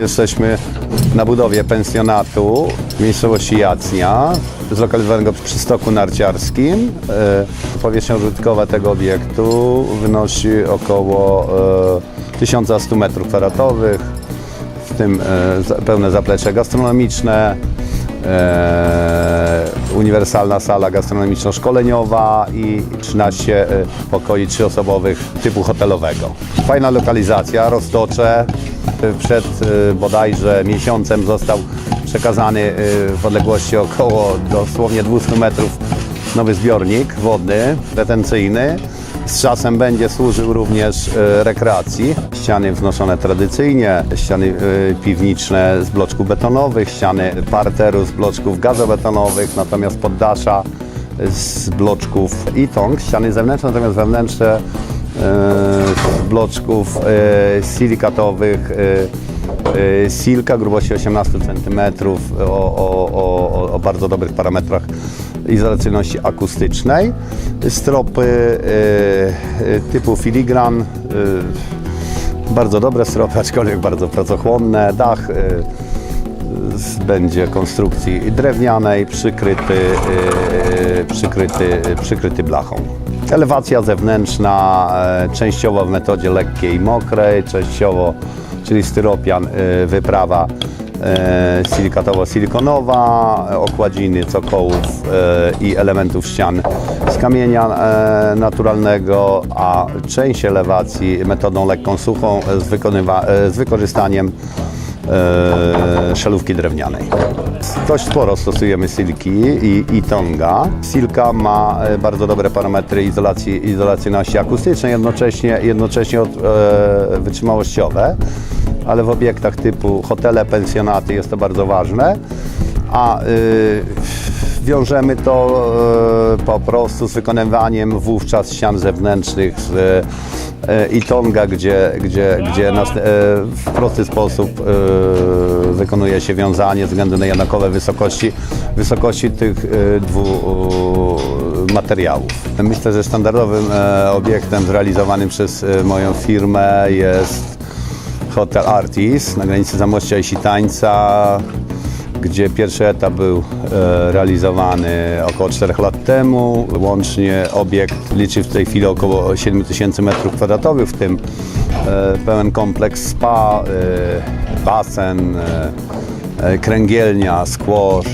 Jesteśmy na budowie pensjonatu w miejscowości Jacnia, zlokalizowanego przy stoku narciarskim. E, Powierzchnia użytkowa tego obiektu wynosi około e, 1100 m2, w tym e, pełne zaplecze gastronomiczne, e, uniwersalna sala gastronomiczno-szkoleniowa i 13 e, pokoi trzyosobowych typu hotelowego. Fajna lokalizacja, roztocze. Przed e, bodajże miesiącem został przekazany e, w odległości około dosłownie 200 metrów nowy zbiornik wodny, retencyjny. Z czasem będzie służył również e, rekreacji. Ściany wznoszone tradycyjnie, ściany piwniczne z bloczków betonowych, ściany parteru z bloczków gazobetonowych, natomiast poddasza z bloczków itong, ściany zewnętrzne, natomiast wewnętrzne z bloczków e, silikatowych, e, e, silka grubości 18 cm o, o, o, o bardzo dobrych parametrach izolacyjności akustycznej, stropy e, typu filigran, bardzo dobre stropy, aczkolwiek bardzo pracochłonne, dach będzie konstrukcji drewnianej, przykryty, e, przykryty, przykryty blachą. Elewacja zewnętrzna, e, częściowo w metodzie lekkiej mokrej, częściowo, czyli styropian, e, wyprawa e, silikatowo-silikonowa, okładziny cokołów i elementów ścian z kamienia naturalnego, a część elewacji metodą lekką suchą z, z wykorzystaniem e, szelówki drewnianej. Dość sporo stosujemy silki i, i tonga. Silka ma e, bardzo dobre parametry izolacji, izolacyjności akustycznej, jednocześnie, jednocześnie od, e, wytrzymałościowe, ale w obiektach typu hotele, pensjonaty jest to bardzo ważne. A y, wiążemy to e, po prostu z wykonywaniem wówczas ścian zewnętrznych z e, i tonga, gdzie, gdzie, gdzie e, w prosty sposób e, wykonuje się wiązanie na jednakowe wysokości, wysokości tych e, dwóch e, materiałów. Myślę, że standardowym e, obiektem zrealizowanym przez e, moją firmę jest Hotel Artis na granicy Zamościa i Sitańca, gdzie pierwszy etap był e, realizowany około 4 lat temu. Łącznie obiekt liczy w tej chwili około 7000 m2, w tym e, pełen kompleks spa, e, basen, kręgielnia, squash,